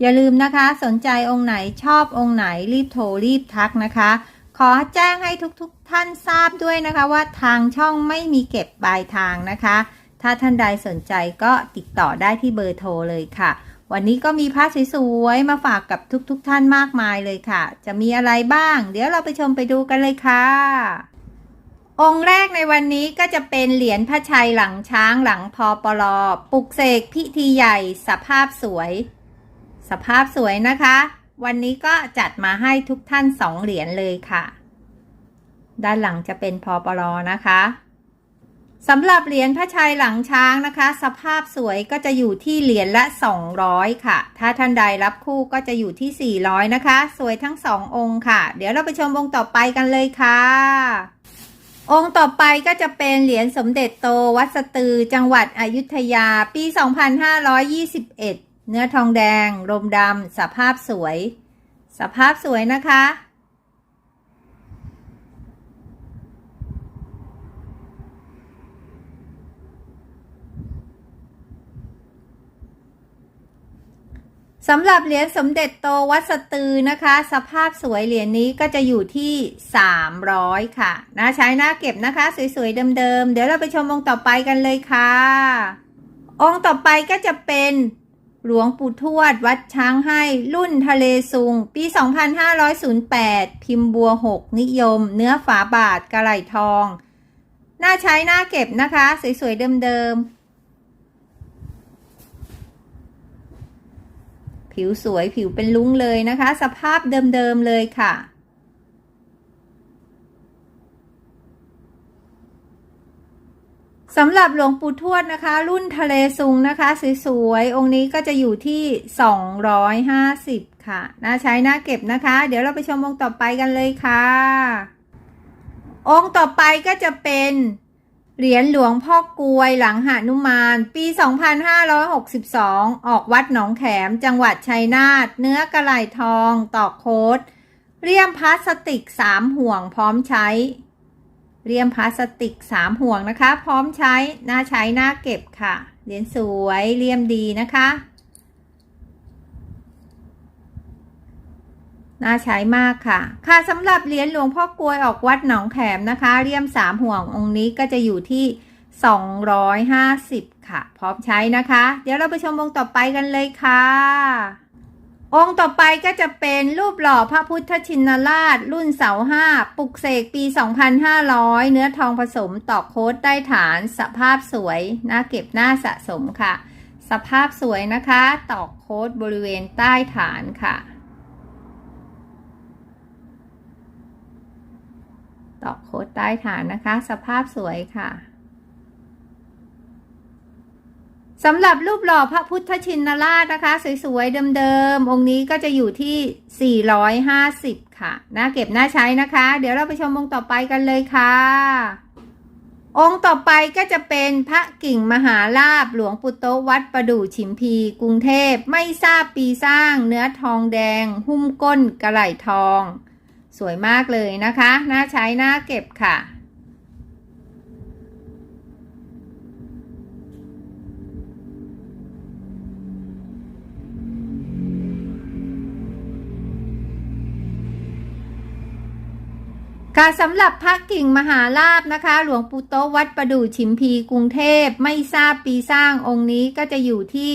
อย่าลืมนะคะ สนใจองค์ไหนชอบองค์ไหนรีบโทรรีบทักนะคะ ขอแจ้งให้ทุกๆทท่านทราบด้วยนะคะว่าทางช่องไม่มีเก็บปลายทางนะคะ ถ้าท่านใดสนใจก็ติดต่อได้ที่เบอร์โทรเลยค่ะ วันนี้ก็มีพระสวยๆมาฝากกับทุกๆทท่านมากมายเลยค่ะ จะมีอะไรบ้าง เดี๋ยวเราไปชมไปดูกันเลยค่ะองค์แรกในวันนี้ก็จะเป็นเหรียญพระชัยหลังช้างหลังพอปลอปลุกเสกพิธีใหญ่สภาพสวย สภาพสวยนะคะ วันนี้ก็จัดมาให้ทุกท่านสองเหรียญเลยค่ะ ด้านหลังจะเป็นพอปลอนะคะสำหรับเหรียญพระชัยหลังช้างนะคะ สภาพสวยก็จะอยู่ที่เหรียญละ 200 ค่ะ ถ้าท่านใดรับคู่ก็จะอยู่ที่ 400 นะคะ สวยทั้งสององค์ค่ะ เดี๋ยวเราไปชมองค์ต่อไปกันเลยค่ะ องค์ต่อไปก็จะเป็นเหรียญสมเด็จโตวัดสตือจังหวัดอยุธยาปี 2521 เนื้อทองแดง ลมดำสภาพสวย สภาพสวยนะคะ สำหรับเหรียญสมเด็จโตวัดสตือนะคะ สภาพสวยเหรียญนี้ก็จะอยู่ที่ 300 ค่ะนะใช้หน้าเก็บนะคะ สวยๆเดิมๆ เดี๋ยวเราไปชมองค์ต่อไปกันเลยค่ะ องค์ต่อไปก็จะเป็น หลวงปู่ทวดวัดช้างให้รุ่นทะเลซุง ปี 2508 พิมพ์บัว 6 นิยม เนื้อฝาบาทกระไหลทอง น่าใช้น่าเก็บนะคะ สวย ๆ เดิม ๆ ผิวสวยผิวเป็นลุ้งเลยนะคะ สภาพเดิม ๆ เลยค่ะ สำหรับหลวงปู่ทวดนะคะ รุ่นทะเลซุงนะคะสวยๆองค์นี้ก็จะอยู่ที่ 250 ค่ะ น่าใช้น่าเก็บนะคะ เดี๋ยวเราไปชมองค์ต่อไปกันเลยค่ะ องค์ต่อไปก็จะเป็นเหรียญหลวงพ่อกลวยหลังหานุมาน ปี 2562 ออกวัดหนองแขม จังหวัดชัยนาทเนื้อกระไหลทอง ตอกโคดเรียมพลาสติก 3 ห่วงพร้อมใช้ เรียมพลาสติก 3 ห่วงนะคะ พร้อมใช้น่าใช้น่าเก็บค่ะ เหรียญสวยเรียมดีนะคะ น่าใช้มากค่ะ ค่ะสำหรับเหรียญหลวงพ่อกลวยออกวัดหนองแขมนะคะเรียมสามห่วงองค์นี้ก็จะอยู่ที่ 250 ค่ะ พร้อมใช้นะคะ เดี๋ยวเราไปชมองต่อไปกันเลยค่ะ องค์ต่อไปก็จะเป็นรูปหล่อพระพุทธชินราช รุ่นเสาห้าปลุกเสกปี 2500 เนื้อทองผสมตอกโค้ดใต้ฐานสภาพสวยน่าเก็บน่าสะสมค่ะ สภาพสวยนะคะ ตอกโค้ดบริเวณใต้ฐานค่ะ ตอกโค้ดใต้ฐานนะคะ สภาพสวยค่ะ สำหรับรูปหล่อพระพุทธชินราชนะคะ สวยๆเดิมๆองค์นี้ก็จะอยู่ที่ 450 ค่ะน่าเก็บน่าใช้นะคะ เดี๋ยวเราไปชมองค์ต่อไปกันเลยค่ะ องค์ต่อไปก็จะเป็นพระกิ่งมหาลาบหลวงปู่โตวัดประดู่ฉิมพี กรุงเทพไม่ทราบปีสร้างเนื้อทองแดง หุ้มก้นกระไหลทอง สวยมากเลยนะคะ น่าใช้น่าเก็บค่ะ ค่ะสำหรับพระกิ่งมหาลาบนะคะ หลวงปู่โตวัดประดู่ฉิมพีกรุงเทพไม่ทราบปีสร้างองค์นี้ก็จะอยู่ที่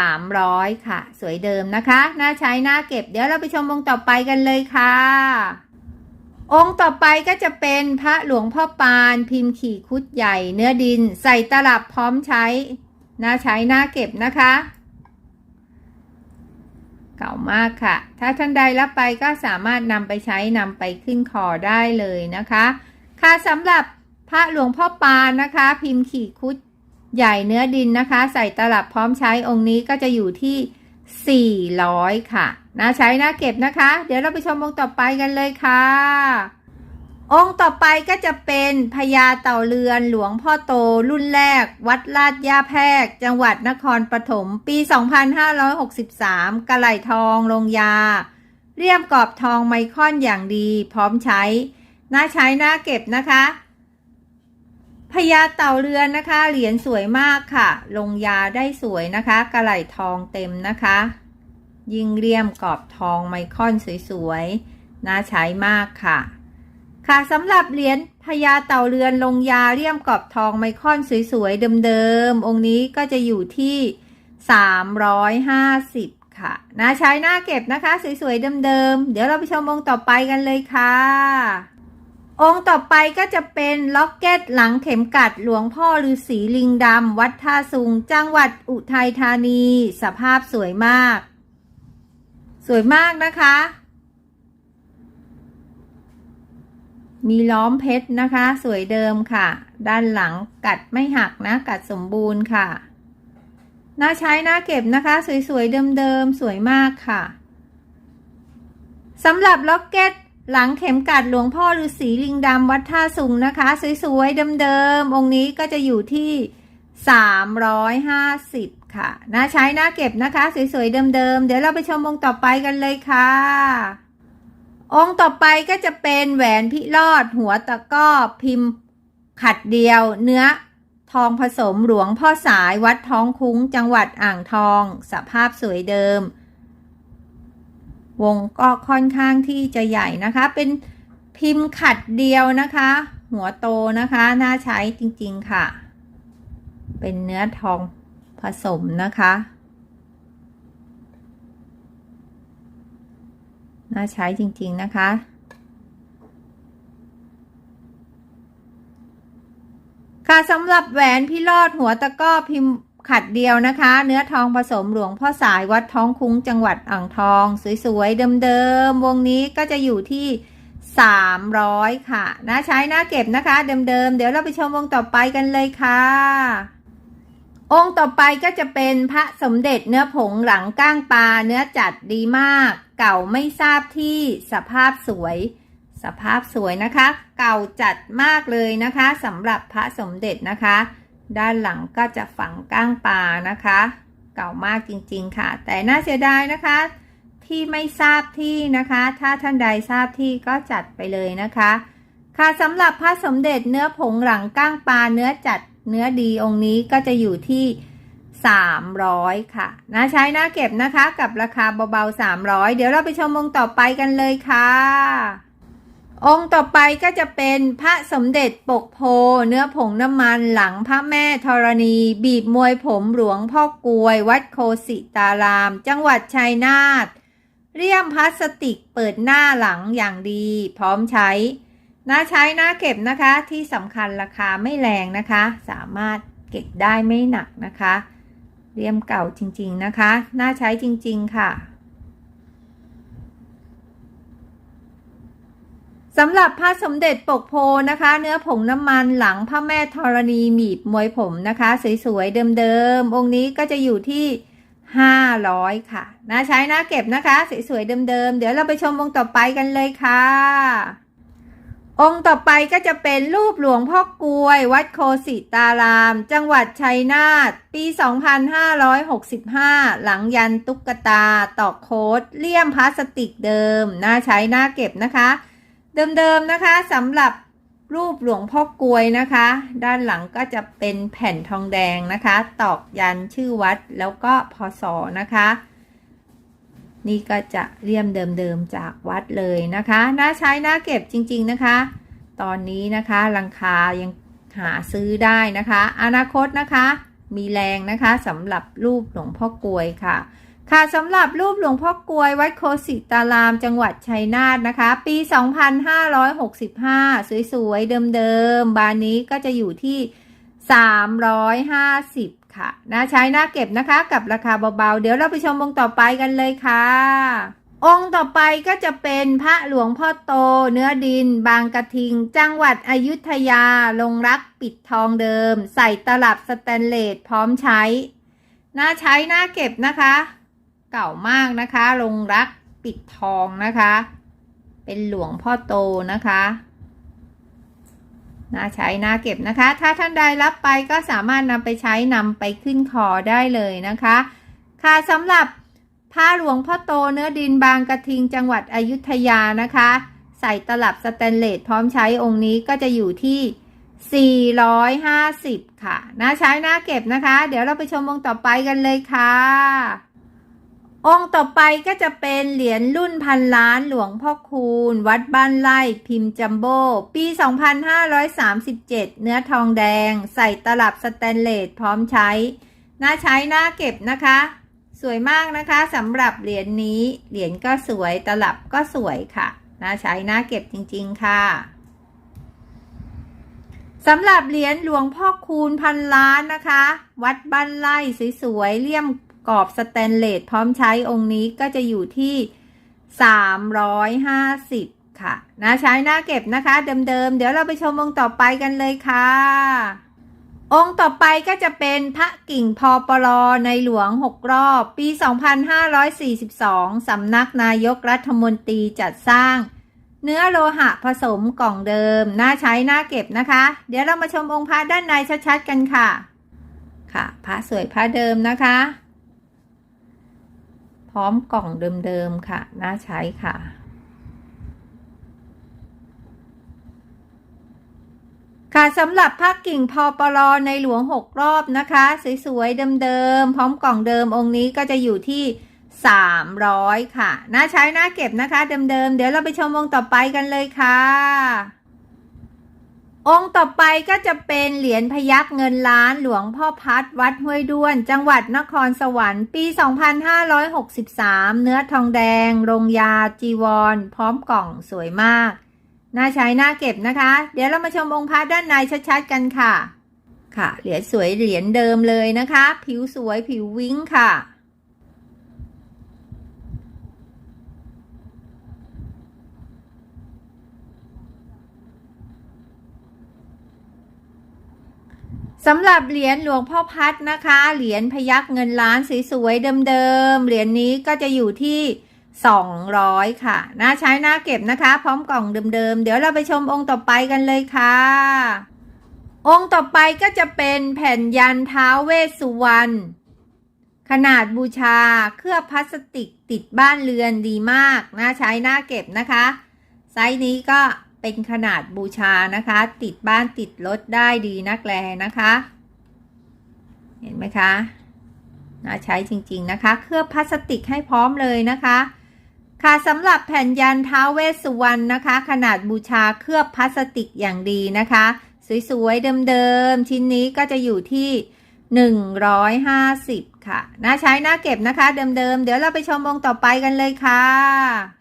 300 ค่ะ สวยเดิมนะคะน่าใช้น่าเก็บเดี๋ยวเราไปชมองค์ต่อไปกันเลยค่ะ องค์ต่อไปก็จะเป็นพระหลวงพ่อปานพิมพ์ขี่คุดใหญ่เนื้อดิน ใส่ตลับพร้อมใช้น่าใช้น่าเก็บนะคะ เก่ามากค่ะ ถ้าท่านใดรับไปก็สามารถนำไปใช้นำไปขึ้นคอได้เลยนะคะ ค่ะสำหรับพระหลวงพ่อปานนะคะ พิมพ์ขี่คุดใหญ่เนื้อดินนะคะ ใส่ตลับพร้อมใช้องค์นี้ก็จะอยู่ที่ 400 ค่ะน่าใช้น่าเก็บนะคะ เดี๋ยวเราไปชมองค์ต่อไปกันเลยค่ะ องค์ต่อไปก็จะเป็นพญาเต่าเรือนหลวงพ่อโตรุ่นแรก วัดลาดย่าแพรก จังหวัดนครปฐมปี 2563 กระไหลทองลงยา เรียมกรอบทองไมคอนอย่างดีพร้อมใช้ น่าใช้น่าเก็บนะคะพญาเต่าเรือนนะคะ เหรียญสวยมากค่ะ ลงยาได้สวยนะคะ กระไหลทองเต็มนะคะ ยิงเรียมกรอบทองไมคอนสวยๆน่าใช้มากค่ะ ค่ะสำหรับเหรียญพญาเต่าเรือนลงยาเรียมกรอบทองไมคอนสวยๆเดิมๆองค์นี้ก็จะอยู่ที่ 350 ค่ะน่าใช้หน่าเก็บนะคะสวยๆเดิมๆเดี๋ยวเราไปชมองค์ต่อไปกันเลยค่ะ องค์ต่อไปก็จะเป็นล็อกเก็ตหลังเข็มกัดหลวงพ่อฤาษีลิงดำวัดท่าสุงจังหวัดอุทัยธานี สภาพสวยมาก สวยมากนะคะ มีล้อมเพชรนะคะ สวยเดิมค่ะ ด้านหลังกัดไม่หักนะ กัดสมบูรณ์ค่ะ น่าใช้น่าเก็บนะคะ สวยๆเดิมๆสวยมากค่ะสำหรับล็อกเก็ตหลังเข็มกัดหลวงพ่อฤาษีลิงดำวัดท่าสุงนะคะ สวยๆเดิมๆองค์นี้ก็จะอยู่ที่ 350 ค่ะ น่าใช้น่าเก็บนะคะ สวยๆเดิมๆเดี๋ยวเราไปชมองค์ต่อไปกันเลยค่ะ องค์ต่อไปก็จะเป็นแหวนพิรอดหัวตะก้อพิมพ์ขัดเดียว เนื้อทองผสมหลวงพ่อสายวัดท้องคุ้งจังหวัดอ่างทอง สภาพสวยเดิม วงก็ค่อนข้างที่จะใหญ่นะคะ เป็นพิมพ์ขัดเดียวนะคะ หัวโตนะคะ น่าใช้จริงๆค่ะ เป็นเนื้อทองผสมนะคะ น่าใช้จริง ๆ นะคะ ค่ะสำหรับแหวนพี่รอดหัวตะก้อพิมพ์ขัดเดียวนะคะ เนื้อทองผสมหลวงพ่อสายวัดท้องคุ้งจังหวัดอ่างทอง สวยๆ เดิมๆ วงนี้ก็จะอยู่ที่ 300 ค่ะน่าใช้น่าเก็บนะคะ เดิมๆ เดี๋ยวเราไปชมวงต่อไปกันเลยค่ะองค์ต่อไปก็จะเป็นพระสมเด็จเนื้อผงหลังก้างปลาเนื้อจัดดีมาก เก่าไม่ทราบที่สภาพสวย สภาพสวยนะคะ เก่าจัดมากเลยนะคะสำหรับพระสมเด็จนะคะ ด้านหลังก็จะฝังก้างปลานะคะ เก่ามากจริงๆค่ะ แต่น่าเสียดายนะคะ ที่ไม่ทราบที่นะคะ ถ้าท่านใดทราบที่ก็จัดไปเลยนะคะ ค่ะสำหรับพระสมเด็จเนื้อผงหลังก้างปลาเนื้อจัดเนื้อดีองค์นี้ก็จะอยู่ที่ 300 ค่ะน่าใช้น่าเก็บนะคะกับราคาเบาๆ 300 เดี๋ยวเราไปชมองค์ต่อไปกันเลยค่ะ องค์ต่อไปก็จะเป็นพระสมเด็จปกโพ เนื้อผงน้ำมันหลังพระแม่ธรณี บีบมวยผมหลวงพ่อกวย วัดโคสิตาราม จังหวัดชัยนาทเรียมพลาสติกเปิดหน้าหลังอย่างดี พร้อมใช้น่าใช้น่าเก็บนะคะที่สำคัญราคาไม่แรงนะคะ สามารถเก็บได้ไม่หนักนะคะ เรียมเก่าจริง ๆ นะคะ น่าใช้จริง ๆ ค่ะสำหรับพระสมเด็จปกโพนะคะ เนื้อผงน้ำมันหลังพระแม่ธรณีหมีบมวยผมนะคะ สวยๆเดิมๆองค์นี้ก็จะอยู่ที่ 500 ค่ะน่าใช้น่าเก็บนะคะ สวยๆเดิมๆเดี๋ยวเราไปชมองค์ต่อไปกันเลยค่ะ องค์ต่อไปก็จะเป็นรูปหลวงพ่อกลวย วัดโคสิตาราม จังหวัดชัยนาท ปี 2565 หลังยันตุ๊กตา ตอกโค้ดเลี่ยมพลาสติกเดิม น่าใช้น่าเก็บนะคะ เดิมๆนะคะสำหรับรูปหลวงพ่อกลวยนะคะ ด้านหลังก็จะเป็นแผ่นทองแดงนะคะ ตอกยันชื่อวัดแล้วก็พศนะคะ นี่ก็จะเลี่ยมเดิมๆจากวัดเลยนะคะ น่าใช้น่าเก็บจริงๆนะคะ ตอนนี้นะคะราคายังหาซื้อได้นะคะ อนาคตนะคะ มีแรงนะคะสำหรับรูปหลวงพ่อกลวยค่ะ ค่ะสำหรับรูปหลวงพ่อกลวยวัดโคสิตารามจังหวัดชัยนาทนะคะ ปี 2565 สวยๆ เดิมๆ บานนี้ก็จะอยู่ที่ 350 ค่ะน่าใช้น่าเก็บนะคะกับราคาเบาๆ เดี๋ยวเราไปชมองค์ต่อไปกันเลยค่ะ องค์ต่อไปก็จะเป็นพระหลวงพ่อโต เนื้อดิน บางกระทิง จังหวัดอยุธยา ลงรักปิดทองเดิม ใส่ตลับสแตนเลสพร้อมใช้ น่าใช้น่าเก็บนะคะ เก่ามากนะคะ ลงรักปิดทองนะคะ เป็นหลวงพ่อโตนะคะ น่าใช้น่าเก็บนะคะ ถ้าท่านใดรับไปก็สามารถนำไปใช้นำไปขึ้นคอได้เลยนะคะ ค่ะสำหรับผ้าหลวงพ่อโตเนื้อดินบางกระทิงจังหวัดอยุธยานะคะ ใส่ตลับสแตนเลสพร้อมใช้องค์นี้ก็จะอยู่ที่ 450 ค่ะ น่าใช้น่าเก็บนะคะ เดี๋ยวเราไปชมองค์ต่อไปกันเลยค่ะ องค์ต่อไปก็จะเป็นเหรียญรุ่นพันล้านหลวงพ่อคูณ วัดบ้านไร่พิมพ์จัมโบ้ปี 2537 เนื้อทองแดง ใส่ตลับสแตนเลสพร้อมใช้ น่าใช้น่าเก็บนะคะ สวยมากนะคะสำหรับเหรียญนี้ เหรียญก็สวยตลับก็สวยค่ะ น่าใช้น่าเก็บจริงๆค่ะสำหรับเหรียญหลวงพ่อคูณพันล้านนะคะ วัดบ้านไร่สวยๆเลี่ยม กรอบสแตนเลสพร้อมใช้องค์นี้ก็จะอยู่ที่ 350 ค่ะน่าใช้หน่าเก็บนะคะ เดิมๆ เดี๋ยวเราไปชมองค์ต่อไปกันเลยค่ะ องค์ต่อไปก็จะเป็นพระกิ่งพอปลอในหลวง 6 รอบ ปี 2542 สำนักนายกรัฐมนตรีจัดสร้างเนื้อโลหะผสมกล่องเดิม น่าใช้น่าเก็บนะคะ เดี๋ยวเรามาชมองค์พระด้านในชัดๆกันค่ะ ค่ะ พระสวยพระเดิมนะคะ พร้อมกล่องเดิมๆค่ะ น่าใช้ค่ะ ค่ะสำหรับผ้ากิ่งพอปลอในหลวงหกรอบนะคะ สวยๆเดิมๆพร้อมกล่องเดิมองค์นี้ก็จะอยู่ที่ 300 ค่ะ น่าใช้น่าเก็บนะคะเดิมๆเดี๋ยวเราไปชมองต่อไปกันเลยค่ะ องค์ต่อไปก็จะเป็นเหรียญพยักเงินล้านหลวงพ่อพัดวัดห้วยด้วน จังหวัดนครสวรรค์ปี 2563 เนื้อทองแดง รงยา จีวร พร้อมกล่องสวยมาก น่าใช้น่าเก็บนะคะ เดี๋ยวเรามาชมองค์พระด้านในชัดๆกันค่ะ ค่ะ เหรียญสวยเหรียญเดิมเลยนะคะ ผิวสวยผิววิ้งค่ะ สำหรับเหรียญหลวงพ่อพัดนะคะ เหรียญพยักเงินล้านสวยๆเดิมๆ เหรียญนี้ก็จะอยู่ที่ 200 ค่ะ น่าใช้น่าเก็บนะคะ พร้อมกล่องเดิมๆ เดี๋ยวเราไปชมองค์ต่อไปกันเลยค่ะ องค์ต่อไปก็จะเป็นแผ่นยันท้าเวสสุวรรณ ขนาดบูชา เคลือบพลาสติกติดบ้านเรือนดีมาก น่าใช้น่าเก็บนะคะ ไซส์นี้ก็ เป็นขนาดบูชานะคะ ติดบ้านติดรถได้ดีนักแลนะคะ เห็นไหมคะน่าใช้จริง ๆ นะคะ เคลือบพลาสติกให้พร้อมเลยนะคะ ค่ะสำหรับแผ่นยันท้าเวสสุวรรณนะคะ ขนาดบูชาเคลือบพลาสติกอย่างดีนะคะ สวยๆเดิมๆชิ้นนี้ก็จะอยู่ที่ 150 ค่ะ น่าใช้น่าเก็บนะคะ เดิมๆเดี๋ยวเราไปชมองค์ต่อไปกันเลยค่ะ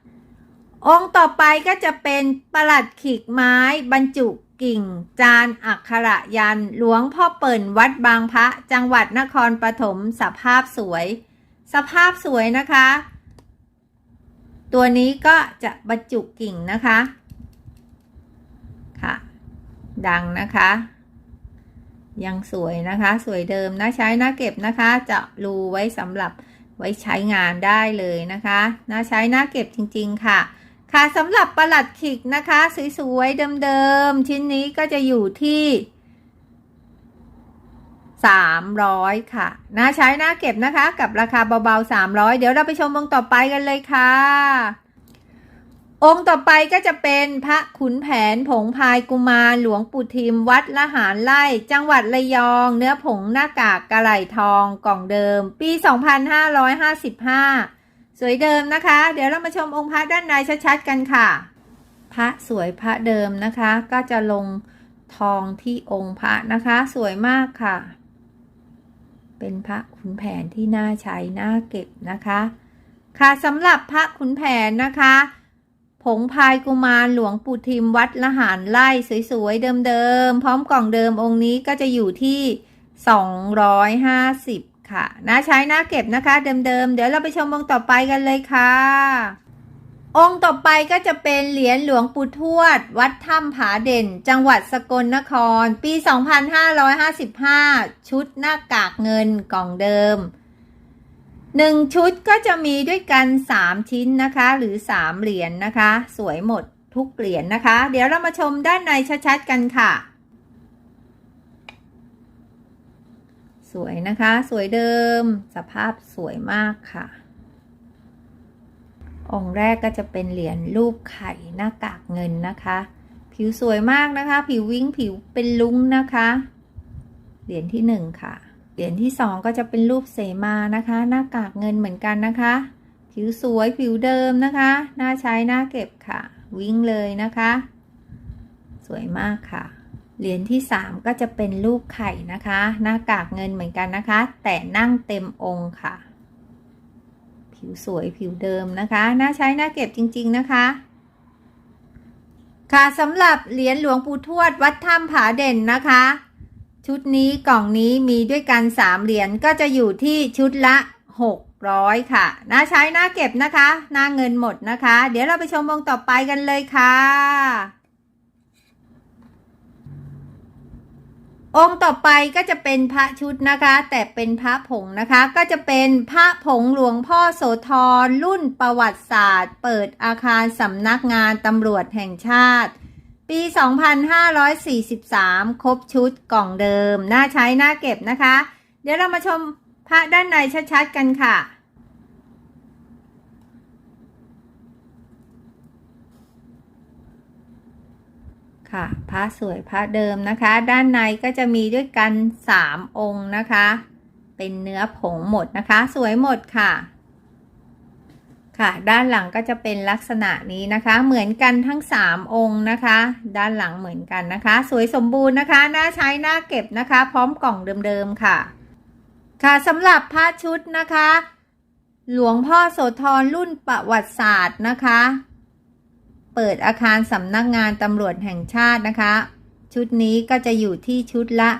องค์ต่อไปก็จะเป็นประหลัดขีกไม้บรรจุกิ่ง จานอักขระยันหลวงพ่อเปิ่นวัดบางพระจังหวัดนครปฐมสภาพสวย สภาพสวยนะคะ ตัวนี้ก็จะบรรจุกิ่งนะคะค่ะ ดังนะคะ ยังสวยนะคะ สวยเดิมนะใช้น่าเก็บนะคะ จะรูไว้สำหรับไว้ใช้งานได้เลยนะคะน่าใช้น่าเก็บจริง ๆ ค่ะ ค่ะสำหรับประหลัดขิกนะคะ สวยๆเดิมๆ ชิ้นนี้ก็จะอยู่ที่ 300 ค่ะน่าใช้น่าเก็บนะคะ กับราคาเบาๆ 300 เดี๋ยวเราไปชมองค์ต่อไปกันเลยค่ะ องค์ต่อไปก็จะเป็นพระขุนแผนผงพายกุมารหลวงปู่ทิมวัดละหารไร่จังหวัดระยอง เนื้อผงหน้ากากกระไหลทองกล่องเดิม ปี 2555 สวยเดิมนะคะ เดี๋ยวเรามาชมองค์พระด้านในชัดๆกันค่ะ พระสวยพระเดิมนะคะ ก็จะลงทองที่องค์พระนะคะ สวยมากค่ะ เป็นพระขุนแผนที่น่าใช้น่าเก็บนะคะ ค่ะสำหรับพระขุนแผนนะคะผงพายกุมารหลวงปู่ทิมวัดละหารไล่สวยๆเดิมๆพร้อมกล่องเดิมองค์นี้ก็จะอยู่ที่ 250 ค่ะน่าใช้น่าเก็บนะคะ เดิมๆ เดี๋ยวเราไปชมองค์ต่อไปกันเลยค่ะ องค์ต่อไปก็จะเป็นเหรียญหลวงปู่ทวด วัดถ้ำผาเด่น จังหวัดสกลนคร ปี 2555 ชุดหน้ากากเงินกล่องเดิมหนึ่งชุดก็จะมีด้วยกัน 3 ชิ้นนะคะ หรือ 3 เหรียญนนะคะ สวยหมดทุกเหรียญนนะคะ เดี๋ยวเรามาชมด้านในชัดๆกันค่ะ วยนะคะ สวยเดิม สภาพสวยมากค่ะ องค์แรกก็จะเป็นเหรียญรูปไข่หน้ากากเงินนะคะ ผิวสวยมากนะคะ ผิววิ้งผิวเป็นลุ้งนะคะ เหรียญที่หนึ่งค่ะ เหรียญที่สองก็จะเป็นรูปเสมานะคะ หน้ากากเงินเหมือนกันนะคะ ผิวสวยผิวเดิมนะคะน่าใช้น่าเก็บค่ะ วิ่งเลยนะคะ สวยมากค่ะ เหรียญที่สามก็จะเป็นรูปไข่นะคะ หน้ากากเงินเหมือนกันนะคะ แต่นั่งเต็มองค์ค่ะ ผิวสวยผิวเดิมนะคะน่าใช้น่าเก็บจริง ๆนะคะ ค่ะสำหรับเหรียญหลวงปู่ทวดวัดถ้ำผาเด่นนะคะ ชุดนี้กล่องนี้มีด้วยกัน 3 เหรียญก็จะอยู่ที่ชุดละ 600 ค่ะน่าใช้น่าเก็บนะคะหน้าเงินหมดนะคะ เดี๋ยวเราไปชมวงต่อไปกันเลยค่ะ องค์ต่อไปก็จะเป็นพระชุดนะคะ แต่เป็นพระผงนะคะ ก็จะเป็นพระผงหลวงพ่อโสธรรุ่นประวัติศาสตร์ เปิดอาคารสำนักงานตำรวจแห่งชาติ ปี 2543 ครบชุดกล่องเดิมน่าใช้น่าเก็บนะคะ เดี๋ยวเรามาชมพระด้านในชัดๆกันค่ะ ค่ะพระสวยพระเดิมนะคะ ด้านในก็จะมีด้วยกัน 3 องค์นะคะ เป็นเนื้อผงหมดนะคะ สวยหมดค่ะ ค่ะ ด้านหลังก็จะเป็นลักษณะนี้นะคะ เหมือนกันทั้ง 3 องค์นะคะ ด้านหลังเหมือนกันนะคะ สวยสมบูรณ์นะคะน่าใช้น่าเก็บนะคะ พร้อมกล่องเดิมๆค่ะ ค่ะสำหรับพระชุดนะคะ หลวงพ่อโสธรรุ่นประวัติศาสตร์นะคะ เปิดอาคารสำนักงานตำรวจแห่งชาตินะคะ ชุดนี้ก็จะอยู่ที่ชุดละ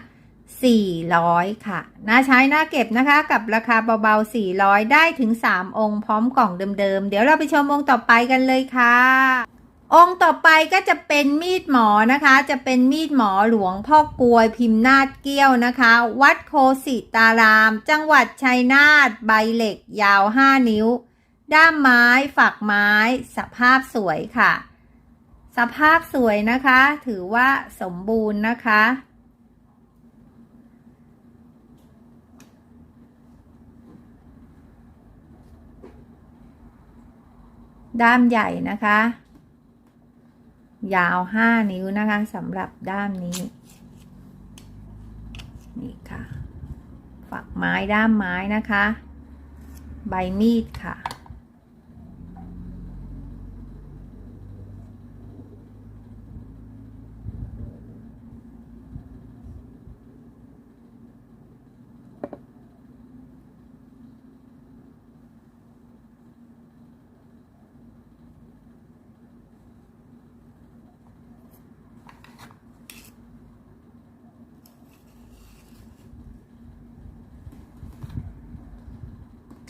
400 ค่ะน่าใช้น่าเก็บนะคะ กับราคาเบาๆ 400 ได้ถึง 3 องค์พร้อมกล่องเดิมๆ เดี๋ยวเราไปชมองค์ต่อไปกันเลยค่ะ องค์ต่อไปก็จะเป็นมีดหมอนะคะ จะเป็นมีดหมอหลวงพ่อกลวยพิมพ์นาดเกี้ยวนะคะ วัดโคสิตาราม จังหวัดชัยนาทใบเหล็กยาว 5 นิ้ว ด้ามไม้ ฝักไม้ สภาพสวยค่ะ สภาพสวยนะคะ ถือว่าสมบูรณ์นะคะ ด้ามใหญ่นะคะ ยาว5นิ้วนะคะสำหรับด้ามนี้ นี่ค่ะ ฝักไม้ด้ามไม้นะคะ ใบมีดค่ะ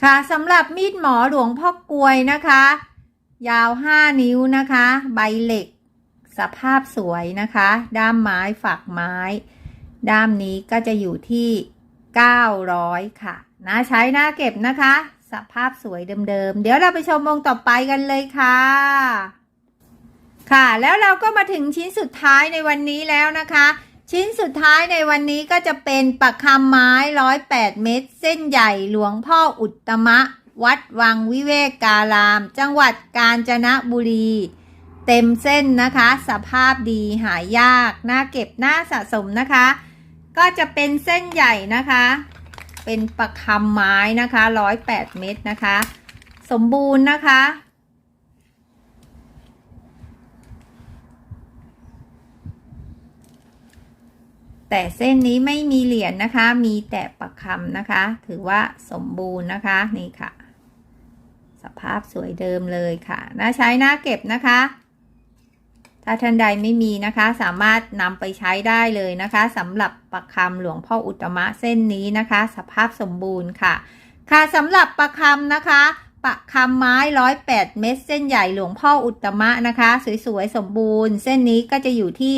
ค่ะสำหรับมีดหมอหลวงพ่อกลวยนะคะ ยาว 5 นิ้วนะคะ ใบเหล็ก สภาพสวยนะคะ ด้ามไม้ฝักไม้ ด้ามนี้ก็จะอยู่ที่ 900 ค่ะน่าใช้น่าเก็บนะคะ สภาพสวยเดิมๆ เดี๋ยวเราไปชมวงต่อไปกันเลยค่ะ ค่ะแล้วเราก็มาถึงชิ้นสุดท้ายในวันนี้แล้วนะคะ ชิ้นสุดท้ายในวันนี้ก็จะเป็นปักคำไม้ร้อยแปดเม็ดเส้นใหญ่หลวงพ่ออุตตมะ วัดวังวิเวกการาม จังหวัดกาญจนบุรี เต็มเส้นนะคะ สภาพดีหายากน่าเก็บน่าสะสมนะคะ ก็จะเป็นเส้นใหญ่นะคะ เป็นปักคำไม้นะคะร้อยแปดเม็ดนะคะ สมบูรณ์นะคะ แต่เส้นนี้ไม่มีเหรียญนะคะ มีแต่ประคำนะคะ ถือว่าสมบูรณ์นะคะ นี่ค่ะ สภาพสวยเดิมเลยค่ะ น่าใช้น่าเก็บนะคะ ถ้าท่านใดไม่มีนะคะ สามารถนำไปใช้ได้เลยนะคะสำหรับประคำหลวงพ่ออุตมะเส้นนี้นะคะ สภาพสมบูรณ์ค่ะ ค่ะสำหรับประคำนะคะประคำไม้ร้อยแปดเม็ดเส้นใหญ่หลวงพ่ออุตตมะนะคะ สวยๆสมบูรณ์ เส้นนี้ก็จะอยู่ที่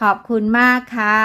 ขอบคุณมากค่ะ